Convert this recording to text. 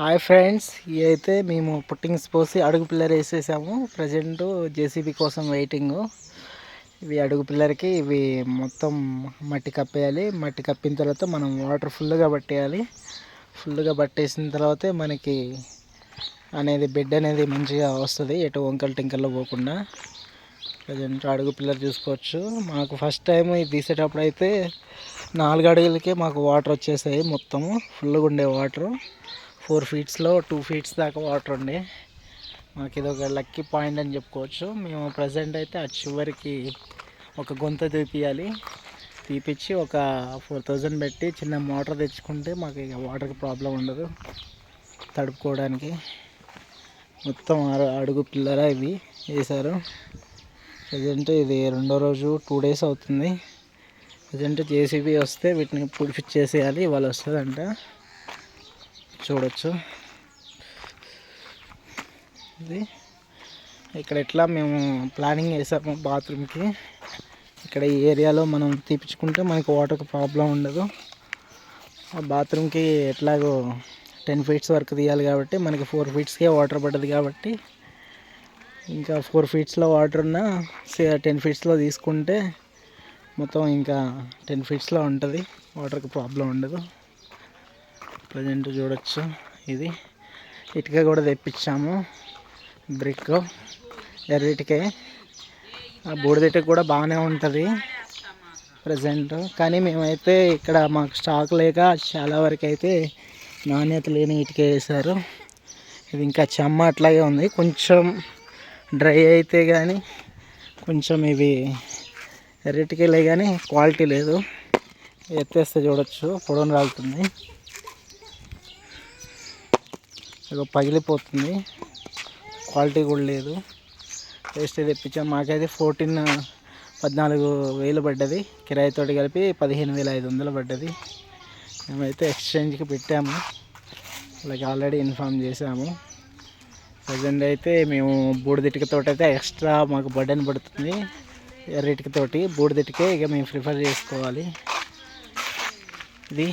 Hi friends ఇవి అయితే మేము పుట్టింగ్స్ పోసి అడుగు పిల్లర్ వేసేసాము. ప్రజెంట్ జేసీబీ కోసం వెయిటింగ్ ఇవి అడుగు పిల్లర్కి ఇవి మొత్తం మట్టి కప్పేయాలి. మట్టి కప్పిన తర్వాత మనం వాటర్ ఫుల్గా పట్టేయాలి. ఫుల్గా పట్టేసిన తర్వాతే మనకి అనేది బెడ్ అనేది మంచిగా వస్తుంది. ఎటు వంకలు టింకల్లో పోకుండా. ప్రజెంట్ అడుగు పిల్లర్ చూసుకోవచ్చు. మాకు ఫస్ట్ టైం ఇది తీసేటప్పుడు అయితే నాలుగు అడుగులకే మాకు వాటర్ వచ్చేసాయి మొత్తము. ఫుల్గా ఉండే వాటరు ఫోర్ ఫీట్స్లో టూ ఫీట్స్ దాకా వాటర్ ఉండే. మాకు ఇది ఒక లక్కీ పాయింట్ అని చెప్పుకోవచ్చు. మేము ప్రజెంట్ అయితే ఆ చివరికి ఒక గొంత తీపియాలి. తీపిచ్చి ఒక ఫోర్ థౌజండ్ పెట్టి చిన్న మోటార్ తెచ్చుకుంటే మాకు ఇక వాటర్కి ప్రాబ్లం ఉండదు. తడుపుకోవడానికి. మొత్తం ఆరు అడుగు పిల్లర ఇవి వేశారు. ప్రజెంట్ ఇది రెండో రోజు టూ డేస్ అవుతుంది. ప్రజెంట్ జేసీబీ వస్తే వీటిని పుడిఫిట్ చేసేయాలి. ఇవాళ వస్తుందంట. చూడొచ్చు. ఇది. ఇక్కడ ఎట్లా మేము ప్లానింగ్ చేసాము బాత్రూమ్కి. ఇక్కడ ఈ ఏరియాలో మనం తీపించుకుంటే మనకి వాటర్కి ప్రాబ్లం ఉండదు. ఆ బాత్రూమ్కి ఎట్లాగో టెన్ ఫీట్స్ వరకు తీయాలి కాబట్టి మనకి ఫోర్ ఫీట్స్కే వాటర్ పడ్డది కాబట్టి ఇంకా ఫోర్ ఫీట్స్లో వాటర్ ఉన్నా టెన్ ఫీట్స్లో తీసుకుంటే మొత్తం ఇంకా టెన్ ఫీట్స్లో ఉంటుంది. వాటర్కి ప్రాబ్లం ఉండదు. ప్రజెంట్ చూడొచ్చు. ఇది ఇటుక కూడా తెప్పించాము. బ్రిక్ ఎర్రిటికే. ఆ ఇటుక కూడా బాగానే ఉంటుంది ప్రజెంట్. కానీ మేమైతే ఇక్కడ మాకు స్టాక్ లేక చాలా వరకు అయితే నాణ్యత లేని ఇటుక వేశారు ఇది ఇంకా చెమ్మ అట్లాగే ఉంది. కొంచెం డ్రై అయితే కానీ కొంచెం ఇవి ఎర్రిటికలే కానీ క్వాలిటీ లేదు. ఎత్తేస్తే చూడొచ్చు. పొడవును రాలుతుంది. ఇక పగిలిపోతుంది. క్వాలిటీ కూడా లేదు. వేస్ట్ తెప్పించాం. మాకైతే ఫోర్టీన్ పద్నాలుగు వేలు పడ్డది. కిరాయితోటి కలిపి పదిహేను వేల ఐదు వందలు పడ్డది. మేమైతే ఎక్స్చేంజ్కి పెట్టాము. వాళ్ళకి ఆల్రెడీ ఇన్ఫామ్ చేసాము ప్రజెంట్ అయితే మేము బూడిదిటికతోటి అయితే ఎక్స్ట్రా మాకు బర్డెన్ పడుతుంది. ఎర్రిటికతోటి బూడిదిటికే ఇక మేము ప్రిఫర్ చేసుకోవాలి. ఇది